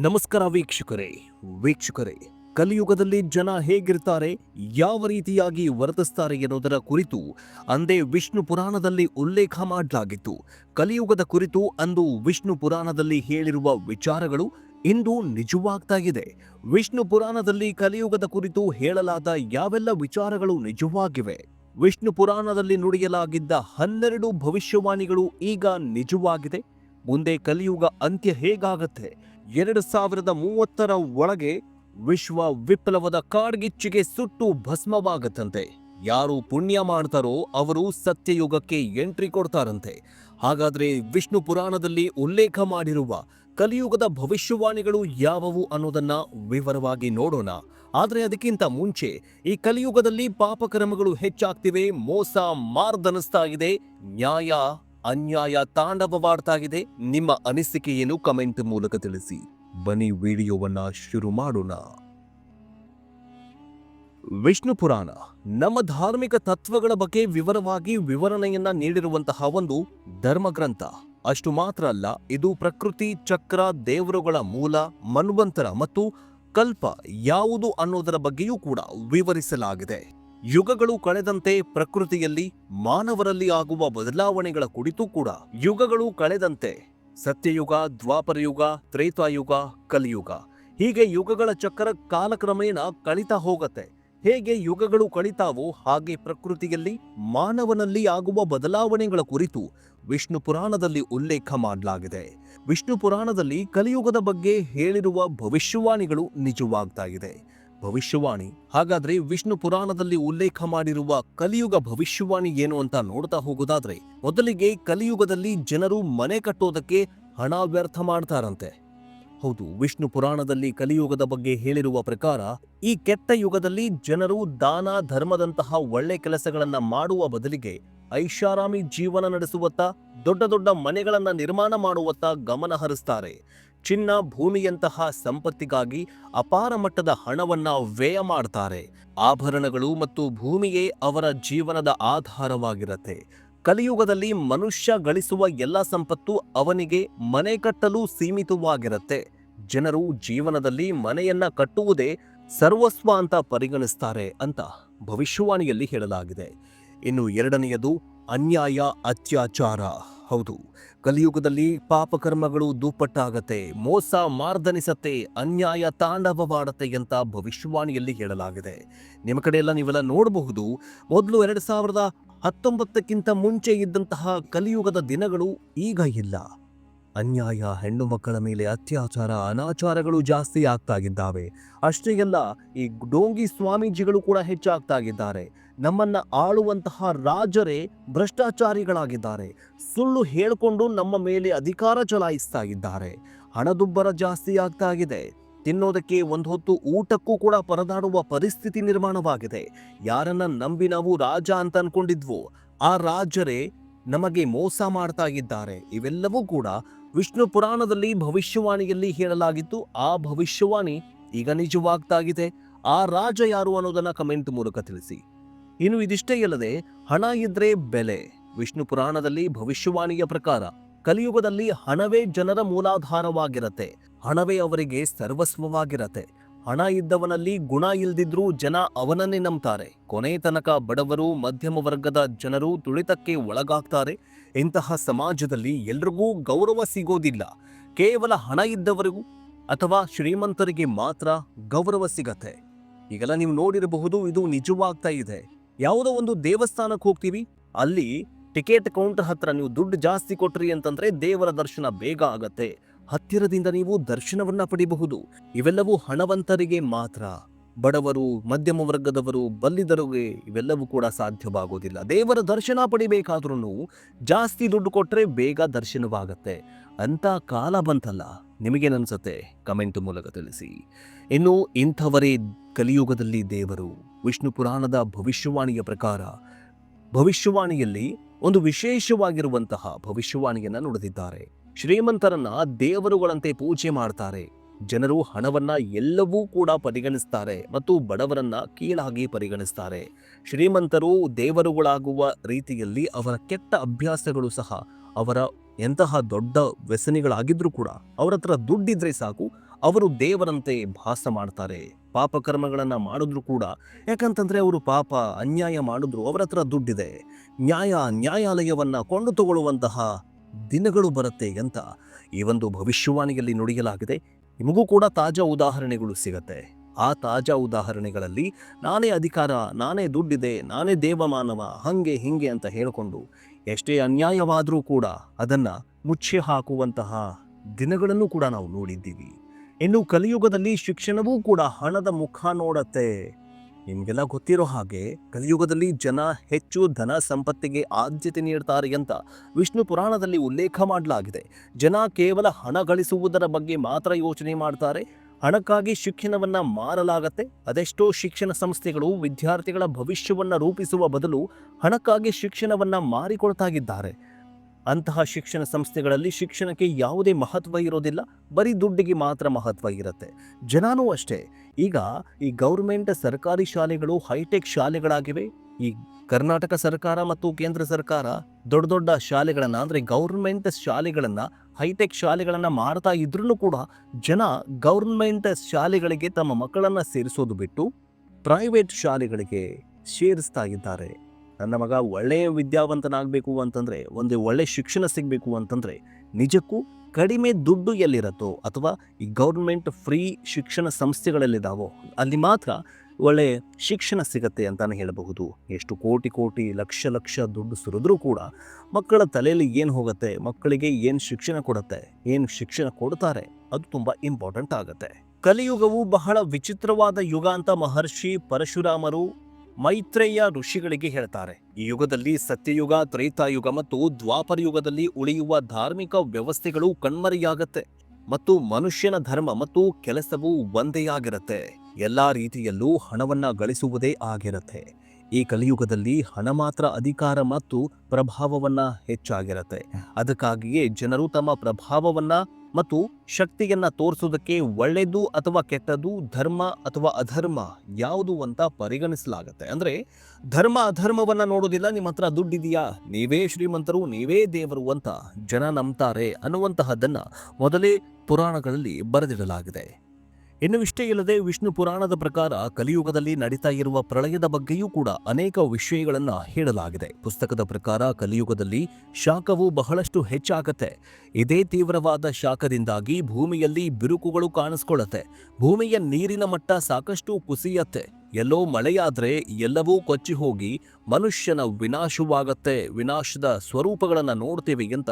ನಮಸ್ಕಾರ ವೀಕ್ಷಕರೇ. ವೀಕ್ಷಕರೇ, ಕಲಿಯುಗದಲ್ಲಿ ಜನ ಹೇಗಿರ್ತಾರೆ, ಯಾವ ರೀತಿಯಾಗಿ ವರ್ತಿಸ್ತಾರೆ ಎನ್ನುವುದರ ಕುರಿತು ಅಂದೇ ವಿಷ್ಣು ಪುರಾಣದಲ್ಲಿ ಉಲ್ಲೇಖ ಮಾಡಲಾಗಿತ್ತು. ಕಲಿಯುಗದ ಕುರಿತು ಅಂದು ವಿಷ್ಣು ಪುರಾಣದಲ್ಲಿ ಹೇಳಿರುವ ವಿಚಾರಗಳು ಇಂದು ನಿಜವಾಗ್ತಾ ಇದೆ. ವಿಷ್ಣು ಪುರಾಣದಲ್ಲಿ ಕಲಿಯುಗದ ಕುರಿತು ಹೇಳಲಾದ ಯಾವೆಲ್ಲ ವಿಚಾರಗಳು ನಿಜವಾಗಿವೆ? ವಿಷ್ಣು ಪುರಾಣದಲ್ಲಿ ನುಡಿಯಲಾಗಿದ್ದ ಹನ್ನೆರಡು ಭವಿಷ್ಯವಾಣಿಗಳು ಈಗ ನಿಜವಾಗಿದೆ? ಮುಂದೆ ಕಲಿಯುಗ ಅಂತ್ಯ ಹೇಗಾಗತ್ತೆ? ಎರಡು ಸಾವಿರದ ಮೂವತ್ತರ ಒಳಗೆ ವಿಶ್ವ ವಿಪ್ಲವದ ಕಾಡ್ಗಿಚ್ಚಿಗೆ ಸುಟ್ಟು ಭಸ್ಮವಾಗತ್ತಂತೆ. ಯಾರು ಪುಣ್ಯ ಮಾಡ್ತಾರೋ ಅವರು ಸತ್ಯಯುಗಕ್ಕೆ ಎಂಟ್ರಿ ಕೊಡ್ತಾರಂತೆ. ಹಾಗಾದ್ರೆ ವಿಷ್ಣು ಪುರಾಣದಲ್ಲಿ ಉಲ್ಲೇಖ ಮಾಡಿರುವ ಕಲಿಯುಗದ ಭವಿಷ್ಯವಾಣಿಗಳು ಯಾವುವು ಅನ್ನೋದನ್ನ ವಿವರವಾಗಿ ನೋಡೋಣ. ಆದರೆ ಅದಕ್ಕಿಂತ ಮುಂಚೆ ಈ ಕಲಿಯುಗದಲ್ಲಿ ಪಾಪಕರ್ಮಗಳು ಹೆಚ್ಚಾಗ್ತಿವೆ, ಮೋಸ ಮಾರ್ದನಿಸ್ತಾ ಇದೆ, ನ್ಯಾಯ ಅನ್ಯಾಯ ತಾಂಡವವಾಡ್ತಾಗಿದೆ. ನಿಮ್ಮ ಅನಿಸಿಕೆಯನ್ನು ಕಮೆಂಟ್ ಮೂಲಕ ತಿಳಿಸಿ. ಬನ್ನಿ ವಿಡಿಯೋವನ್ನ ಶುರು ಮಾಡೋಣ. ವಿಷ್ಣು ಪುರಾಣ. ನಮ್ಮ ಧಾರ್ಮಿಕ ತತ್ವಗಳ ಬಗ್ಗೆ ವಿವರವಾಗಿ ವಿವರಣೆಯನ್ನ ನೀಡಿರುವಂತಹ ಒಂದು ಧರ್ಮಗ್ರಂಥ. ಅಷ್ಟು ಮಾತ್ರ ಅಲ್ಲ, ಇದು ಪ್ರಕೃತಿ, ಚಕ್ರ, ದೇವರುಗಳ ಮೂಲ, ಮನ್ವಂತರ ಮತ್ತು ಕಲ್ಪ ಯಾವುದು ಅನ್ನೋದರ ಬಗ್ಗೆಯೂ ಕೂಡ ವಿವರಿಸಲಾಗಿದೆ. ಯುಗಗಳು ಕಳೆದಂತೆ ಪ್ರಕೃತಿಯಲ್ಲಿ ಮಾನವರಲ್ಲಿ ಆಗುವ ಬದಲಾವಣೆಗಳ ಕುರಿತು ಕೂಡ ಯುಗಗಳು ಕಳೆದಂತೆ ಸತ್ಯಯುಗ, ದ್ವಾಪರಯುಗ, ತ್ರೇತಾಯುಗ, ಕಲಿಯುಗ. ಹೀಗೆ ಯುಗಗಳ ಚಕ್ರ ಕಾಲಕ್ರಮೇಣ ಕಳಿತಾ ಹೋಗತ್ತೆ. ಹೇಗೆ ಯುಗಗಳು ಕಳಿತಾವೋ ಹಾಗೆ ಪ್ರಕೃತಿಯಲ್ಲಿ ಮಾನವನಲ್ಲಿ ಆಗುವ ಬದಲಾವಣೆಗಳ ಕುರಿತು ವಿಷ್ಣು ಪುರಾಣದಲ್ಲಿ ಉಲ್ಲೇಖ ಮಾಡಲಾಗಿದೆ. ವಿಷ್ಣು ಪುರಾಣದಲ್ಲಿ ಕಲಿಯುಗದ ಬಗ್ಗೆ ಹೇಳಿರುವ ಭವಿಷ್ಯವಾಣಿಗಳು ನಿಜವಾಗ್ತಾ ಇದೆ. ಭವಿಷ್ಯವಾಣಿ. ಹಾಗಾದ್ರೆ ವಿಷ್ಣು ಪುರಾಣದಲ್ಲಿ ಉಲ್ಲೇಖ ಮಾಡಿರುವ ಕಲಿಯುಗ ಭವಿಷ್ಯವಾಣಿ ಏನು ಅಂತ ನೋಡ್ತಾ ಹೋಗೋದಾದ್ರೆ, ಮೊದಲಿಗೆ ಕಲಿಯುಗದಲ್ಲಿ ಜನರು ಮನೆ ಕಟ್ಟೋದಕ್ಕೆ ಹಣ ವ್ಯರ್ಥ ಮಾಡ್ತಾರಂತೆ. ಹೌದು, ವಿಷ್ಣು ಪುರಾಣದಲ್ಲಿ ಕಲಿಯುಗದ ಬಗ್ಗೆ ಹೇಳಿರುವ ಪ್ರಕಾರ, ಈ ಕೆಟ್ಟ ಯುಗದಲ್ಲಿ ಜನರು ದಾನ, ಧರ್ಮದಂತಹ ಒಳ್ಳೆ ಕೆಲಸಗಳನ್ನ ಮಾಡುವ ಬದಲಿಗೆ ಐಷಾರಾಮಿ ಜೀವನ ನಡೆಸುವತ್ತ, ದೊಡ್ಡ ದೊಡ್ಡ ಮನೆಗಳನ್ನು ನಿರ್ಮಾಣ ಮಾಡುವತ್ತ ಗಮನ ಹರಿಸ್ತಾರೆ. ಚಿನ್ನ ಭೂಮಿಯಂತಹ ಸಂಪತ್ತಿಗಾಗಿ ಅಪಾರ ಮಟ್ಟದ ಹಣವನ್ನ ವ್ಯಯ ಮಾಡ್ತಾರೆ. ಆಭರಣಗಳು ಮತ್ತು ಭೂಮಿಯೇ ಅವರ ಜೀವನದ ಆಧಾರವಾಗಿರತ್ತೆ. ಕಲಿಯುಗದಲ್ಲಿ ಮನುಷ್ಯ ಗಳಿಸುವ ಎಲ್ಲ ಸಂಪತ್ತು ಅವನಿಗೆ ಮನೆ ಕಟ್ಟಲು ಸೀಮಿತವಾಗಿರತ್ತೆ. ಜನರು ಜೀವನದಲ್ಲಿ ಮನೆಯನ್ನ ಕಟ್ಟುವುದೇ ಸರ್ವಸ್ವ ಅಂತ ಪರಿಗಣಿಸ್ತಾರೆ ಅಂತ ಭವಿಷ್ಯವಾಣಿಯಲ್ಲಿ ಹೇಳಲಾಗಿದೆ. ಇನ್ನು ಎರಡನೆಯದು ಅನ್ಯಾಯ, ಅತ್ಯಾಚಾರ. ಹೌದು, ಕಲಿಯುಗದಲ್ಲಿ ಪಾಪಕರ್ಮಗಳು ದುಪ್ಪಟ್ಟಾಗತ್ತೆ, ಮೋಸ ಮಾರ್ದನಿಸತ್ತೆ, ಅನ್ಯಾಯ ತಾಂಡವವಾಡತ್ತೆ ಅಂತ ಭವಿಷ್ಯವಾಣಿಯಲ್ಲಿ ಹೇಳಲಾಗಿದೆ. ನಿಮ್ಮ ಕಡೆಯೆಲ್ಲ ನೀವೆಲ್ಲ ನೋಡಬಹುದು, ಮೊದಲು ಎರಡು ಸಾವಿರದ ಹತ್ತೊಂಬತ್ತಕ್ಕಿಂತ ಮುಂಚೆ ಇದ್ದಂತಹ ಕಲಿಯುಗದ ದಿನಗಳು ಈಗ ಇಲ್ಲ. ಅನ್ಯಾಯ, ಹೆಣ್ಣು ಮಕ್ಕಳ ಮೇಲೆ ಅತ್ಯಾಚಾರ, ಅನಾಚಾರಗಳು ಜಾಸ್ತಿ ಆಗ್ತಾಗಿದ್ದಾವೆ ಅಷ್ಟೇ ಅಲ್ಲ, ಈ ಡೋಂಗಿ ಸ್ವಾಮೀಜಿಗಳು ಕೂಡ ಹೆಚ್ಚಾಗ್ತಾಗಿದ್ದಾರೆ ನಮ್ಮನ್ನ ಆಳುವಂತಹ ರಾಜರೇ ಭ್ರಷ್ಟಾಚಾರಿಗಳಾಗಿದ್ದಾರೆ. ಸುಳ್ಳು ಹೇಳಿಕೊಂಡು ನಮ್ಮ ಮೇಲೆ ಅಧಿಕಾರ ಚಲಾಯಿಸ್ತಾ ಇದ್ದಾರೆ ಹಣದುಬ್ಬರ ಜಾಸ್ತಿ ಆಗ್ತಾ ಇದೆ ತಿನ್ನೋದಕ್ಕೆ ಒಂದು ಹೊತ್ತು ಊಟಕ್ಕೂ ಕೂಡ ಪರದಾಡುವ ಪರಿಸ್ಥಿತಿ ನಿರ್ಮಾಣವಾಗಿದೆ. ಯಾರನ್ನ ನಂಬಿ ನಾವು ರಾಜ ಅಂತ ಅನ್ಕೊಂಡಿದ್ವು, ಆ ರಾಜರೇ ನಮಗೆ ಮೋಸ ಮಾಡ್ತಾ ಇದ್ದಾರೆ ಇವೆಲ್ಲವೂ ಕೂಡ ವಿಷ್ಣು ಪುರಾಣದಲ್ಲಿ ಭವಿಷ್ಯವಾಣಿಯಲ್ಲಿ ಹೇಳಲಾಗಿತ್ತು. ಆ ಭವಿಷ್ಯವಾಣಿ ಈಗ ನಿಜವಾಗ್ತಾ ಇದೆ ಆ ರಾಜ ಯಾರು ಅನ್ನೋದನ್ನ ಕಮೆಂಟ್ ಮೂಲಕ ತಿಳಿಸಿ. ಇನ್ನು ಇದಿಷ್ಟೇ ಅಲ್ಲದೆ ಹಣ ಇದ್ರೆ ಬೆಲೆ. ವಿಷ್ಣು ಪುರಾಣದಲ್ಲಿ ಭವಿಷ್ಯವಾಣಿಯ ಪ್ರಕಾರ ಕಲಿಯುಗದಲ್ಲಿ ಹಣವೇ ಜನರ ಮೂಲಾಧಾರವಾಗಿರತ್ತೆ. ಹಣವೇ ಅವರಿಗೆ ಸರ್ವಸ್ವವಾಗಿರತ್ತೆ. ಹಣ ಇದ್ದವನಲ್ಲಿ ಗುಣ ಇಲ್ದಿದ್ರೂ ಜನ ಅವನನ್ನೇ ನಂಬ್ತಾರೆ. ಕೊನೆ ತನಕ ಬಡವರು, ಮಧ್ಯಮ ವರ್ಗದ ಜನರು ತುಳಿತಕ್ಕೆ ಒಳಗಾಗ್ತಾರೆ. ಇಂತಹ ಸಮಾಜದಲ್ಲಿ ಎಲ್ರಿಗೂ ಗೌರವ ಸಿಗೋದಿಲ್ಲ. ಕೇವಲ ಹಣ ಇದ್ದವರಿಗೂ ಅಥವಾ ಶ್ರೀಮಂತರಿಗೆ ಮಾತ್ರ ಗೌರವ ಸಿಗತ್ತೆ. ಈಗೆಲ್ಲ ನೀವು ನೋಡಿರಬಹುದು, ಇದು ನಿಜವಾಗ್ತಾ ಇದೆ. ಯಾವುದೋ ಒಂದು ದೇವಸ್ಥಾನಕ್ಕೆ ಹೋಗ್ತೀವಿ, ಅಲ್ಲಿ ಟಿಕೆಟ್ ಕೌಂಟರ್ ಹತ್ರ ನೀವು ದುಡ್ಡು ಜಾಸ್ತಿ ಕೊಟ್ರಿ ಅಂತಂದ್ರೆ ದೇವರ ದರ್ಶನ ಬೇಗ ಆಗತ್ತೆ. ಹತ್ತಿರದಿಂದ ನೀವು ದರ್ಶನವನ್ನ ಪಡಿಬಹುದು. ಇವೆಲ್ಲವೂ ಹಣವಂತರಿಗೆ ಮಾತ್ರ. ಬಡವರು, ಮಧ್ಯಮ ವರ್ಗದವರು, ಬಲ್ಲಿದರಿಗೆ ಇವೆಲ್ಲವೂ ಕೂಡ ಸಾಧ್ಯವಾಗೋದಿಲ್ಲ. ದೇವರ ದರ್ಶನ ಪಡಿಬೇಕಾದ್ರೂ ಜಾಸ್ತಿ ದುಡ್ಡು ಕೊಟ್ಟರೆ ಬೇಗ ದರ್ಶನವಾಗತ್ತೆ. ಅಂತ ಕಾಲ ಬಂತಲ್ಲ ನಿಮಗೇನನ್ಸುತ್ತೆ ಕಮೆಂಟ್ ಮೂಲಕ ತಿಳಿಸಿ. ಇನ್ನು ಇಂಥವರೇ ಕಲಿಯುಗದಲ್ಲಿ ದೇವರು ವಿಷ್ಣು ಪುರಾಣದ ಭವಿಷ್ಯವಾಣಿಯ ಪ್ರಕಾರ ಭವಿಷ್ಯವಾಣಿಯಲ್ಲಿ ಒಂದು ವಿಶೇಷವಾಗಿರುವಂತಹ ಭವಿಷ್ಯವಾಣಿಯನ್ನು ನುಡಿದಿದ್ದಾರೆ. ಶ್ರೀಮಂತರನ್ನ ದೇವರುಗಳಂತೆ ಪೂಜೆ ಮಾಡ್ತಾರೆ. ಜನರು ಹಣವನ್ನ ಎಲ್ಲವೂ ಕೂಡ ಪರಿಗಣಿಸ್ತಾರೆ ಮತ್ತು ಬಡವರನ್ನ ಕೀಳಾಗಿ ಪರಿಗಣಿಸ್ತಾರೆ. ಶ್ರೀಮಂತರು ದೇವರುಗಳಾಗುವ ರೀತಿಯಲ್ಲಿ ಅವರ ಕೆಟ್ಟ ಅಭ್ಯಾಸಗಳು ಸಹ ಅವರ ಎಂತಹ ದೊಡ್ಡ ವ್ಯಸನಿಗಳಾಗಿದ್ರೂ ಕೂಡ ಅವರ ಹತ್ರ ದುಡ್ಡಿದ್ರೆ ಸಾಕು ಅವರು ದೇವರಂತೆ ಭಾಸ ಮಾಡ್ತಾರೆ. ಪಾಪಕರ್ಮಗಳನ್ನ ಮಾಡಿದ್ರು ಕೂಡ. ಯಾಕಂತಂದರೆ ಅವರು ಪಾಪ ಅನ್ಯಾಯ ಮಾಡಿದ್ರು. ಅವರ ಹತ್ರ ದುಡ್ಡಿದೆ. ನ್ಯಾಯ, ನ್ಯಾಯಾಲಯವನ್ನು ಕೊಂಡು ತಗೊಳ್ಳುವಂತಹ ದಿನಗಳು ಬರುತ್ತೆ ಅಂತ ಈ ಒಂದು ಭವಿಷ್ಯವಾಣಿಯಲ್ಲಿ ನುಡಿಯಲಾಗಿದೆ. ನಿಮಗೂ ಕೂಡ ತಾಜಾ ಉದಾಹರಣೆಗಳು ಸಿಗತ್ತೆ. ಆ ತಾಜಾ ಉದಾಹರಣೆಗಳಲ್ಲಿ ನಾನೇ ಅಧಿಕಾರ, ನಾನೇ ದುಡ್ಡಿದೆ, ನಾನೇ ದೇವಮಾನವ, ಹಂಗೆ ಹಿಂಗೆ ಅಂತ ಹೇಳಿಕೊಂಡು ಎಷ್ಟೇ ಅನ್ಯಾಯವಾದರೂ ಕೂಡ ಅದನ್ನು ಮುಚ್ಚಿ ಹಾಕುವಂತಹ ದಿನಗಳನ್ನು ಕೂಡ ನಾವು ನೋಡಿದ್ದೀವಿ. ಇನ್ನು ಕಲಿಯುಗದಲ್ಲಿ ಶಿಕ್ಷಣವೂ ಕೂಡ ಹಣದ ಮುಖ ನೋಡತ್ತೆ. ನಿಮಗೆಲ್ಲ ಗೊತ್ತಿರೋ ಹಾಗೆ ಕಲಿಯುಗದಲ್ಲಿ ಜನ ಹೆಚ್ಚು ಧನ ಸಂಪತ್ತಿಗೆ ಆದ್ಯತೆ ನೀಡ್ತಾರೆ ಅಂತ ವಿಷ್ಣು ಪುರಾಣದಲ್ಲಿ ಉಲ್ಲೇಖ ಮಾಡಲಾಗಿದೆ. ಜನ ಕೇವಲ ಹಣ ಗಳಿಸುವುದರ ಬಗ್ಗೆ ಮಾತ್ರ ಯೋಚನೆ ಮಾಡ್ತಾರೆ. ಹಣಕ್ಕಾಗಿ ಶಿಕ್ಷಣವನ್ನ ಮಾರಲಾಗತ್ತೆ. ಅದೆಷ್ಟೋ ಶಿಕ್ಷಣ ಸಂಸ್ಥೆಗಳು ವಿದ್ಯಾರ್ಥಿಗಳ ಭವಿಷ್ಯವನ್ನ ರೂಪಿಸುವ ಬದಲು ಹಣಕ್ಕಾಗಿ ಶಿಕ್ಷಣವನ್ನ ಮಾರಿಕೊಳ್ತಾಗಿದ್ದಾರೆ. ಅಂತಹ ಶಿಕ್ಷಣ ಸಂಸ್ಥೆಗಳಲ್ಲಿ ಶಿಕ್ಷಣಕ್ಕೆ ಯಾವುದೇ ಮಹತ್ವ ಇರೋದಿಲ್ಲ, ಬರೀ ದುಡ್ಡಿಗೆ ಮಾತ್ರ ಮಹತ್ವ ಇರುತ್ತೆ. ಜನನೂ ಅಷ್ಟೇ. ಈಗ ಈ ಗೌರ್ಮೆಂಟ್ ಸರ್ಕಾರಿ ಶಾಲೆಗಳು, ಹೈಟೆಕ್ ಶಾಲೆಗಳಾಗಿವೆ. ಈ ಕರ್ನಾಟಕ ಸರ್ಕಾರ ಮತ್ತು ಕೇಂದ್ರ ಸರ್ಕಾರ ದೊಡ್ಡ ದೊಡ್ಡ ಶಾಲೆಗಳನ್ನು, ಅಂದರೆ ಗೌರ್ಮೆಂಟ್ ಶಾಲೆಗಳನ್ನು, ಹೈಟೆಕ್ ಶಾಲೆಗಳನ್ನು ಮಾಡ್ತಾ ಇದ್ರೂ ಕೂಡ ಜನ ಗೌರ್ಮೆಂಟ್ ಶಾಲೆಗಳಿಗೆ ತಮ್ಮ ಮಕ್ಕಳನ್ನು ಸೇರಿಸೋದು ಬಿಟ್ಟು, ಪ್ರೈವೇಟ್ ಶಾಲೆಗಳಿಗೆ ಸೇರಿಸ್ತಾ ಇದ್ದಾರೆ. ನನ್ನ ಮಗ ಒಳ್ಳೆಯ ವಿದ್ಯಾವಂತನಾಗಬೇಕು ಅಂತಂದರೆ, ಒಂದು ಒಳ್ಳೆ ಶಿಕ್ಷಣ ಸಿಗಬೇಕು ಅಂತಂದರೆ, ನಿಜಕ್ಕೂ ಕಡಿಮೆ ದುಡ್ಡು ಎಲ್ಲಿರತ್ತೋ ಅಥವಾ ಈ ಗೌರ್ಮೆಂಟ್ ಫ್ರೀ ಶಿಕ್ಷಣ ಸಂಸ್ಥೆಗಳಲ್ಲಿದ್ದಾವೋ, ಅಲ್ಲಿ ಮಾತ್ರ ಒಳ್ಳೆ ಶಿಕ್ಷಣ ಸಿಗತ್ತೆ ಅಂತಲೇ ಹೇಳಬಹುದು. ಎಷ್ಟು ಕೋಟಿ ಕೋಟಿ ಲಕ್ಷ ಲಕ್ಷ ದುಡ್ಡು ಸುರಿದ್ರೂ ಕೂಡ ಮಕ್ಕಳ ತಲೆಯಲ್ಲಿ ಏನು ಹೋಗುತ್ತೆ, ಮಕ್ಕಳಿಗೆ ಏನು ಶಿಕ್ಷಣ ಕೊಡುತ್ತೆ, ಏನು ಶಿಕ್ಷಣ ಕೊಡ್ತಾರೆ, ಅದು ತುಂಬ ಇಂಪಾರ್ಟೆಂಟ್ ಆಗುತ್ತೆ. ಕಲಿಯುಗವು ಬಹಳ ವಿಚಿತ್ರವಾದ ಯುಗ ಅಂತ ಮಹರ್ಷಿ ಪರಶುರಾಮರು ಮೈತ್ರೇಯ ಋಷಿಗಳಿಗೆ ಹೇಳ್ತಾರೆ. ಈ ಯುಗದಲ್ಲಿ ಸತ್ಯಯುಗ, ತ್ರೇತಾಯುಗ ಮತ್ತು ದ್ವಾಪರ ಯುಗದಲ್ಲಿ ಉಳಿಯುವ ಧಾರ್ಮಿಕ ವ್ಯವಸ್ಥೆಗಳು ಕಣ್ಮರೆಯಾಗತ್ತೆ ಮತ್ತು ಮನುಷ್ಯನ ಧರ್ಮ ಮತ್ತು ಕೆಲಸವು ಒಂದೇ ಆಗಿರುತ್ತೆ. ಎಲ್ಲಾ ರೀತಿಯಲ್ಲೂ ಹಣವನ್ನ ಗಳಿಸುವುದೇ ಆಗಿರುತ್ತೆ. ಈ ಕಲಿಯುಗದಲ್ಲಿ ಹಣ ಮಾತ್ರ ಅಧಿಕಾರ ಮತ್ತು ಪ್ರಭಾವವನ್ನ ಹೆಚ್ಚಾಗಿರುತ್ತೆ. ಅದಕ್ಕಾಗಿಯೇ ಜನರು ತಮ್ಮ ಪ್ರಭಾವವನ್ನ ಮತ್ತು ಶಕ್ತಿಯನ್ನ ತೋರಿಸೋದಕ್ಕೆ ಒಳ್ಳೆಯದು ಅಥವಾ ಕೆಟ್ಟದ್ದು, ಧರ್ಮ ಅಥವಾ ಅಧರ್ಮ ಯಾವುದು ಅಂತ ಪರಿಗಣಿಸಲಾಗತ್ತೆ. ಅಂದರೆ ಧರ್ಮ ಅಧರ್ಮವನ್ನು ನೋಡೋದಿಲ್ಲ ನಿಮ್ಮ ಹತ್ರ ದುಡ್ಡಿದೆಯಾ? ನೀವೇ ಶ್ರೀಮಂತರು, ನೀವೇ ದೇವರು ಅಂತ ಜನ ನಂಬ್ತಾರೆ ಅನ್ನುವಂತಹದ್ದನ್ನು ಮೊದಲೇ ಪುರಾಣಗಳಲ್ಲಿ ಬರೆದಿಡಲಾಗಿದೆ. ಇನ್ನು ಇಷ್ಟೇ ಇಲ್ಲದೆ ವಿಷ್ಣು ಪುರಾಣದ ಪ್ರಕಾರ ಕಲಿಯುಗದಲ್ಲಿ ನಡೀತಾ ಇರುವ ಪ್ರಳಯದ ಬಗ್ಗೆಯೂ ಕೂಡ ಅನೇಕ ವಿಷಯಗಳನ್ನು ಹೇಳಲಾಗಿದೆ. ಪುಸ್ತಕದ ಪ್ರಕಾರ ಕಲಿಯುಗದಲ್ಲಿ ಶಾಖವು ಬಹಳಷ್ಟು ಹೆಚ್ಚಾಗತ್ತೆ. ಇದೇ ತೀವ್ರವಾದ ಶಾಖದಿಂದಾಗಿ ಭೂಮಿಯಲ್ಲಿ ಬಿರುಕುಗಳು ಕಾಣಿಸ್ಕೊಳ್ಳತ್ತೆ. ಭೂಮಿಯ ನೀರಿನ ಮಟ್ಟ ಸಾಕಷ್ಟು ಕುಸಿಯತ್ತೆ. ಎಲ್ಲೋ ಮಳೆಯಾದ್ರೆ ಎಲ್ಲವೂ ಕೊಚ್ಚಿ ಹೋಗಿ ಮನುಷ್ಯನ ವಿನಾಶವಾಗತ್ತೆ, ವಿನಾಶದ ಸ್ವರೂಪಗಳನ್ನು ನೋಡ್ತೇವೆ ಅಂತ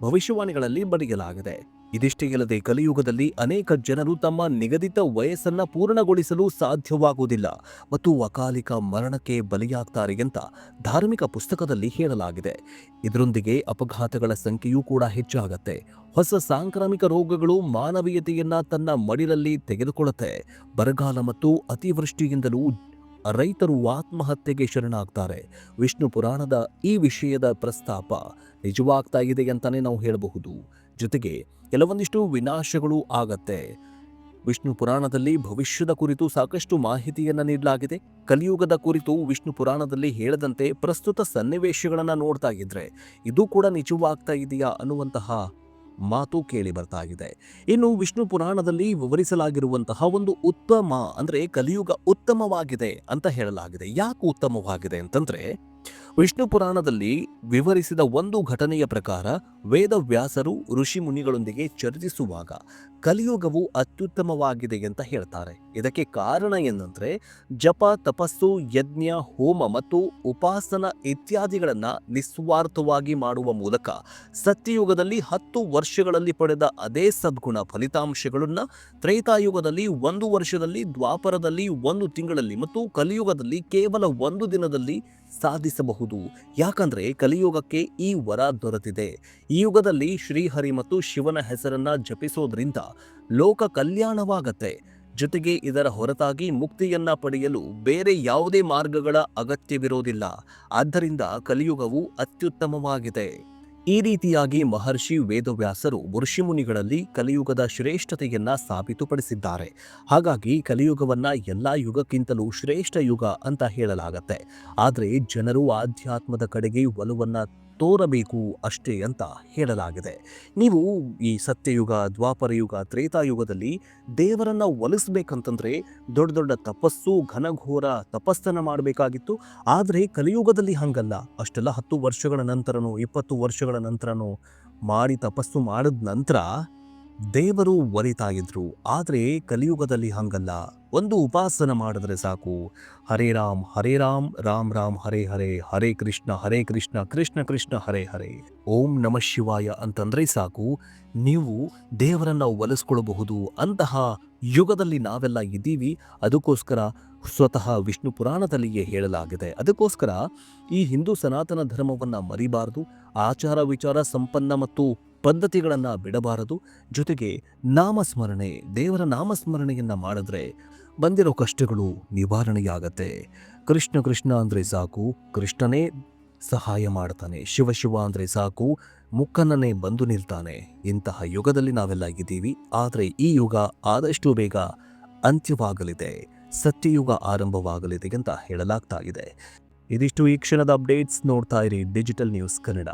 ಭವಿಷ್ಯವಾಣಿಗಳಲ್ಲಿ ಬರೆಯಲಾಗಿದೆ. ಇದಿಷ್ಟೇ ಇಲ್ಲದೆ ಕಲಿಯುಗದಲ್ಲಿ ಅನೇಕ ಜನರು ತಮ್ಮ ನಿಗದಿತ ವಯಸ್ಸನ್ನ ಪೂರ್ಣಗೊಳಿಸಲು ಸಾಧ್ಯವಾಗುವುದಿಲ್ಲ ಮತ್ತು ಅಕಾಲಿಕ ಮರಣಕ್ಕೆ ಬಲಿಯಾಗ್ತಾರೆ ಅಂತ ಧಾರ್ಮಿಕ ಪುಸ್ತಕದಲ್ಲಿ ಹೇಳಲಾಗಿದೆ. ಇದರೊಂದಿಗೆ ಅಪಘಾತಗಳ ಸಂಖ್ಯೆಯೂ ಕೂಡ ಹೆಚ್ಚಾಗತ್ತೆ. ಹೊಸ ಸಾಂಕ್ರಾಮಿಕ ರೋಗಗಳು ಮಾನವೀಯತೆಯನ್ನ ತನ್ನ ಮಡಿಲಲ್ಲಿ ತೆಗೆದುಕೊಳ್ಳುತ್ತೆ. ಬರಗಾಲ ಮತ್ತು ಅತಿವೃಷ್ಟಿಯಿಂದಲೂ ರೈತರು ಆತ್ಮಹತ್ಯೆಗೆ ಶರಣಾಗ್ತಾರೆ. ವಿಷ್ಣು ಪುರಾಣದ ಈ ವಿಷಯದ ಪ್ರಸ್ತಾಪ ನಿಜವಾಗ್ತಾ ಇದೆ ಅಂತಲೇ ನಾವು ಹೇಳಬಹುದು. ಜೊತೆಗೆ ಕೆಲವೊಂದಿಷ್ಟು ವಿನಾಶಗಳು ಆಗತ್ತೆ. ವಿಷ್ಣು ಪುರಾಣದಲ್ಲಿ ಭವಿಷ್ಯದ ಕುರಿತು ಸಾಕಷ್ಟು ಮಾಹಿತಿಯನ್ನು ನೀಡಲಾಗಿದೆ. ಕಲಿಯುಗದ ಕುರಿತು ವಿಷ್ಣು ಪುರಾಣದಲ್ಲಿ ಹೇಳದಂತೆ ಪ್ರಸ್ತುತ ಸನ್ನಿವೇಶಗಳನ್ನು ನೋಡ್ತಾ ಇದ್ರೆ ಇದು ಕೂಡ ನಿಜವಾಗ್ತಾ ಇದೆಯಾ ಅನ್ನುವಂತಹ ಮಾತು ಕೇಳಿ ಬರ್ತಾ ಇದೆ ಇನ್ನು ವಿಷ್ಣು ಪುರಾಣದಲ್ಲಿ ವಿವರಿಸಲಾಗಿರುವಂತಹ ಒಂದು ಉತ್ತಮ ಅಂದ್ರೆ ಕಲಿಯುಗ ಉತ್ತಮವಾಗಿದೆ ಅಂತ ಹೇಳಲಾಗಿದೆ. ಯಾಕೆ ಉತ್ತಮವಾಗಿದೆ ಅಂತಂದ್ರೆ ವಿಷ್ಣು ಪುರಾಣದಲ್ಲಿ ವಿವರಿಸಿದ ಒಂದು ಘಟನೆಯ ಪ್ರಕಾರ ವೇದವ್ಯಾಸರು ಋಷಿ ಮುನಿಗಳೊಂದಿಗೆ ಚರ್ಚಿಸುವಾಗ ಕಲಿಯುಗವು ಅತ್ಯುತ್ತಮವಾಗಿದೆ ಅಂತ ಹೇಳ್ತಾರೆ. ಇದಕ್ಕೆ ಕಾರಣ ಏನಂದ್ರೆ ಜಪ, ತಪಸ್ಸು, ಯಜ್ಞ, ಹೋಮ ಮತ್ತು ಉಪಾಸನ ಇತ್ಯಾದಿಗಳನ್ನು ನಿಸ್ವಾರ್ಥವಾಗಿ ಮಾಡುವ ಮೂಲಕ ಸತ್ಯಯುಗದಲ್ಲಿ ಹತ್ತು ವರ್ಷಗಳಲ್ಲಿ ಪಡೆದ ಅದೇ ಸದ್ಗುಣ ಫಲಿತಾಂಶಗಳನ್ನು ತ್ರೇತಾಯುಗದಲ್ಲಿ ಒಂದು ವರ್ಷದಲ್ಲಿ, ದ್ವಾಪರದಲ್ಲಿ ಒಂದು ತಿಂಗಳಲ್ಲಿ ಮತ್ತು ಕಲಿಯುಗದಲ್ಲಿ ಕೇವಲ ಒಂದು ದಿನದಲ್ಲಿ ಸಾಧಿಸಬಹುದು. ಯಾಕಂದ್ರೆ ಕಲಿಯುಗಕ್ಕೆ ಈ ವರ ದೊರೆತಿದೆ. ಈ ಯುಗದಲ್ಲಿ ಶ್ರೀಹರಿ ಮತ್ತು ಶಿವನ ಹೆಸರನ್ನು ಜಪಿಸೋದ್ರಿಂದ ಲೋಕ ಕಲ್ಯಾಣವಾಗತ್ತೆ. ಜೊತೆಗೆ ಇದರ ಹೊರತಾಗಿ ಮುಕ್ತಿಯನ್ನ ಪಡೆಯಲು ಬೇರೆ ಯಾವುದೇ ಮಾರ್ಗಗಳ ಅಗತ್ಯವಿರೋದಿಲ್ಲ. ಆದ್ದರಿಂದ ಕಲಿಯುಗವು ಅತ್ಯುತ್ತಮವಾಗಿದೆ. ಈ ರೀತಿಯಾಗಿ ಮಹರ್ಷಿ ವೇದವ್ಯಾಸರು ಋಷಿಮುನಿಗಳಲ್ಲಿ ಕಲಿಯುಗದ ಶ್ರೇಷ್ಠತೆಯನ್ನ ಸಾಬೀತುಪಡಿಸಿದ್ದಾರೆ. ಹಾಗಾಗಿ ಕಲಿಯುಗವನ್ನ ಎಲ್ಲಾ ಯುಗಕ್ಕಿಂತಲೂ ಶ್ರೇಷ್ಠ ಯುಗ ಅಂತ ಹೇಳಲಾಗತ್ತೆ. ಆದರೆ ಜನರು ಆಧ್ಯಾತ್ಮದ ಕಡೆಗೆ ಒಲವನ್ನ ತೋರಬೇಕು ಅಷ್ಟೇ ಅಂತ ಹೇಳಲಾಗಿದೆ. ನೀವು ಈ ಸತ್ಯಯುಗ ದ್ವಾಪರ ಯುಗ ತ್ರೇತಾಯುಗದಲ್ಲಿ ದೇವರನ್ನ ಒಲಿಸ್ಬೇಕಂತಂದರೆ ದೊಡ್ಡ ದೊಡ್ಡ ತಪಸ್ಸು, ಘನಘೋರ ತಪಸ್ಸನ್ನು ಮಾಡಬೇಕಾಗಿತ್ತು. ಆದರೆ ಕಲಿಯುಗದಲ್ಲಿ ಹಾಗಲ್ಲ. ಅಷ್ಟೆಲ್ಲ ಹತ್ತು ವರ್ಷಗಳ ನಂತರನೂ, ಇಪ್ಪತ್ತು ವರ್ಷಗಳ ನಂತರನೂ ಮಾಡಿ ತಪಸ್ಸು ಮಾಡಿದ ನಂತರ ದೇವರು ಒರಿತಾ ಇದ್ರು. ಆದರೆ ಕಲಿಯುಗದಲ್ಲಿ ಹಂಗಲ್ಲ. ಒಂದು ಉಪಾಸನ ಮಾಡಿದ್ರೆ ಸಾಕು. ಹರೇ ರಾಮ್ ಹರೇ ರಾಮ್ ರಾಮ್ ರಾಮ್, ಹರೇ ಹರೇ ಹರೇ ಕೃಷ್ಣ ಹರೇ ಕೃಷ್ಣ ಕೃಷ್ಣ ಕೃಷ್ಣ, ಹರೇ ಹರೇ. ಓಂ ನಮ ಶಿವಾಯ ಅಂತಂದ್ರೆ ಸಾಕು. ನೀವು ದೇವರನ್ನ ಒಲಿಸ್ಕೊಳ್ಳಬಹುದು ಅಂತಹ ಯುಗದಲ್ಲಿ ನಾವೆಲ್ಲ ಇದ್ದೀವಿ. ಅದಕ್ಕೋಸ್ಕರ ಸ್ವತಃ ವಿಷ್ಣು ಪುರಾಣದಲ್ಲಿಯೇ ಹೇಳಲಾಗಿದೆ. ಅದಕ್ಕೋಸ್ಕರ ಈ ಹಿಂದೂ ಸನಾತನ ಧರ್ಮವನ್ನು ಮರಿಬಾರದು. ಆಚಾರ ವಿಚಾರ ಸಂಪನ್ನ ಮತ್ತು ಪದ್ಧತಿಗಳನ್ನ ಬಿಡಬಾರದು. ಜೊತೆಗೆ ನಾಮಸ್ಮರಣೆ, ದೇವರ ನಾಮಸ್ಮರಣೆಯನ್ನು ಮಾಡಿದ್ರೆ ಬಂದಿರೋ ಕಷ್ಟಗಳು ನಿವಾರಣೆಯಾಗತ್ತೆ. ಕೃಷ್ಣ ಕೃಷ್ಣ ಅಂದರೆ ಸಾಕು, ಕೃಷ್ಣನೇ ಸಹಾಯ ಮಾಡ್ತಾನೆ. ಶಿವ ಶಿವ ಅಂದ್ರೆ ಸಾಕು ಮುಕ್ಕನ್ನನೇ ಬಂದು ನಿಲ್ತಾನೆ. ಇಂತಹ ಯುಗದಲ್ಲಿ ನಾವೆಲ್ಲ ಇದ್ದೀವಿ ಆದರೆ ಈ ಯುಗ ಆದಷ್ಟು ಬೇಗ ಅಂತ್ಯವಾಗಲಿದೆ. ಸತ್ಯಯುಗ ಆರಂಭವಾಗಲಿದೆ ಅಂತ ಹೇಳಲಾಗ್ತಾ ಇದೆ. ಇದಿಷ್ಟು ಈ ಕ್ಷಣದ ಅಪ್ಡೇಟ್ಸ್ ನೋಡ್ತಾ ಇರಿ. Digital news Kannada.